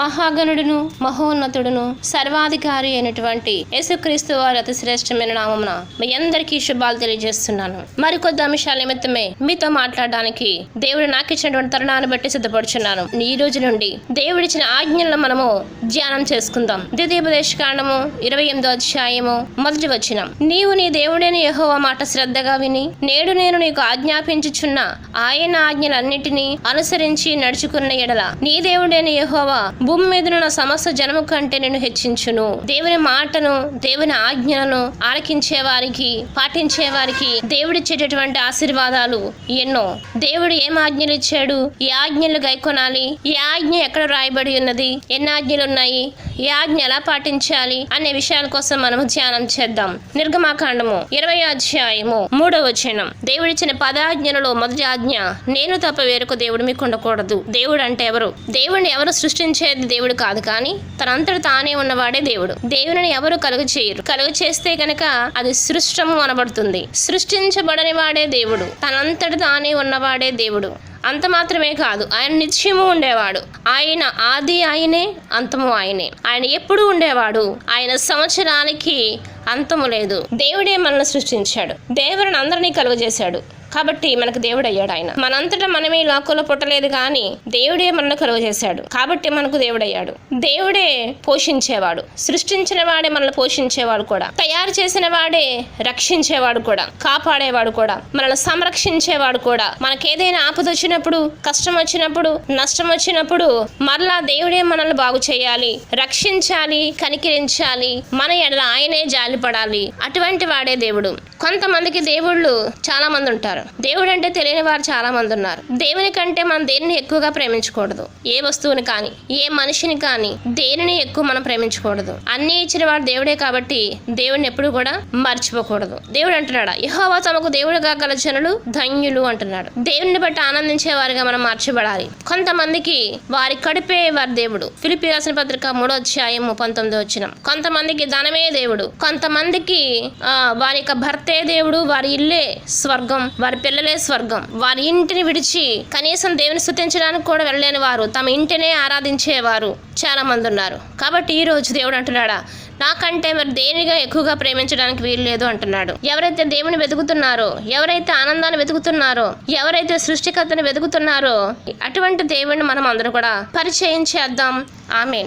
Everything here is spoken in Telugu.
మహాగణుడును మహోన్నతుడును సర్వాధికారి అయినటువంటి యేసుక్రీస్తు వారి అతి శ్రేష్టమైన నామమున మీ అందరికీ శుభాలు తెలియజేస్తున్నాను. మరికొద్ది అంశాల నిమిత్తమే మీతో మాట్లాడడానికి దేవుడు నాకు ఇచ్చినటువంటి తరుణాన్ని బట్టి సిద్ధపడుచున్నాను. ఈ రోజు నుండి దేవుడిచ్చిన ఆజ్ఞలను మనము ధ్యానం చేసుకుందాం. ద్వితీయోపదేశ కాండము ఇరవై ఎనిమిదో అధ్యాయము మొదటి వచ్చిన నీవు నీ దేవుడైన యహోవా మాట శ్రద్ధగా విని నేడు నేను నీకు ఆజ్ఞాపించుచున్న ఆయన ఆజ్ఞలన్నిటినీ అనుసరించి నడుచుకున్న ఎడల నీ దేవుడైన యహోవా భూమి మీదనున్న సమస్త జనము కంటే నేను హెచ్చించును. దేవుని మాటను దేవుని ఆజ్ఞలను ఆలకించే వారికి పాటించే వారికి దేవుడిచ్చేటటువంటి ఆశీర్వాదాలు ఎన్నో. దేవుడు ఏం ఆజ్ఞలు ఇచ్చాడు? ఈ ఆజ్ఞలు గైకొనాలి. ఈ ఆజ్ఞ ఎక్కడ రాయబడి ఉన్నది? ఎన్ని ఆజ్ఞలు ఉన్నాయి? ఈ ఆజ్ఞ ఎలా పాటించాలి? అనే విషయాల కోసం మనము ధ్యానం చేద్దాం. నిర్గమాకాండము ఇరవై అధ్యాయము మూడవ వచనం. దేవుడిచ్చిన పదాజ్ఞలలో మొదటి ఆజ్ఞ నేను తప్ప వేరొక దేవుడు మీకు ఉండకూడదు దేవుడు అంటే ఎవరు? దేవుడిని ఎవరు సృష్టించే సృష్టించేది దేవుడు కాదు కానీ తనంతట తానే ఉన్నవాడే దేవుడు. దేవుని ఎవరు కలుగు చేయరు. కలుగు చేస్తే గనక అది సృష్టము అనబడుతుంది. సృష్టించబడని వాడే దేవుడు. తనంతట తానే ఉన్నవాడే దేవుడు. అంత మాత్రమే కాదు ఆయన నిత్యము ఉండేవాడు. ఆయన ఆది ఆయనే అంతము ఆయనే. ఆయన ఎప్పుడు ఉండేవాడు. ఆయన సంవత్సరానికి అంతము లేదు. దేవుడే మనల్ని సృష్టించాడు. దేవుడిని అందరినీ కలుగజేశాడు. కాబట్టి మనకు దేవుడు అయ్యాడు ఆయన. మనంతటా మనమే లోకంలో పుట్టలేదు కానీ దేవుడే మనల్ని కలువ చేశాడు. కాబట్టి మనకు దేవుడయ్యాడు. దేవుడే పోషించేవాడు. సృష్టించిన వాడే మనల్ని పోషించేవాడు కూడా. తయారు చేసిన వాడే రక్షించేవాడు కూడా. కాపాడేవాడు కూడా. మనల్ని సంరక్షించేవాడు కూడా. మనకేదైనా ఆపద వచ్చినప్పుడు కష్టం వచ్చినప్పుడు నష్టం వచ్చినప్పుడు మరలా దేవుడే మనల్ని బాగు చేయాలి. రక్షించాలి కనికరించాలి. మన ఎడల ఆయనే జాలిపడాలి. అటువంటి వాడే దేవుడు. కొంతమందికి దేవుళ్ళు చాలా మంది ఉంటారు. దేవుడు అంటే తెలియని వారు చాలా మంది ఉన్నారు. దేవుని కంటే మనం దేనిని ఎక్కువగా ప్రేమించకూడదు? ఏ వస్తువుని కానీ ఏ మనిషిని కానీ దేనిని ఎక్కువ మనం ప్రేమించకూడదు? అన్ని ఇచ్చిన వాడు దేవుడే కాబట్టి దేవుడిని ఎప్పుడు కూడా మర్చిపోకూడదు. దేవుడు అంటున్నాడు యహోవా తమకు దేవుడుగా గల జనులు ధన్యులు అంటున్నాడు. దేవుని బట్టి ఆనందించే వారిగా మనం మార్చబడాలి. కొంతమందికి వారి కడిపే వారి దేవుడు. ఫిలిపి రాసిన పత్రిక మూడో అధ్యాయం పంతొమ్మిది వచ్చిన కొంతమందికి ధనమే దేవుడు. కొంతమందికి వారి యొక్క భర్త దేవుడు వారి ఇల్లే స్వర్గం వారి పిల్లలే స్వర్గం. వారి ఇంటిని విడిచి కనీసం దేవుని స్థుతించడానికి కూడా వెళ్ళలేని వారు తమ ఇంటినే ఆరాధించేవారు చాలా మంది ఉన్నారు. కాబట్టి ఈ రోజు దేవుడు అంటున్నాడా నాకంటే మరి దేనిగా ఎక్కువగా ప్రేమించడానికి వీలు లేదు అంటున్నాడు. ఎవరైతే దేవుని వెతుకుతున్నారో ఎవరైతే ఆనందాన్ని వెతుకుతున్నారో ఎవరైతే సృష్టికర్తని వెతుకుతున్నారో అటువంటి దేవుణ్ణి మనం అందరూ కూడా పరిచయం చేద్దాం. ఆమె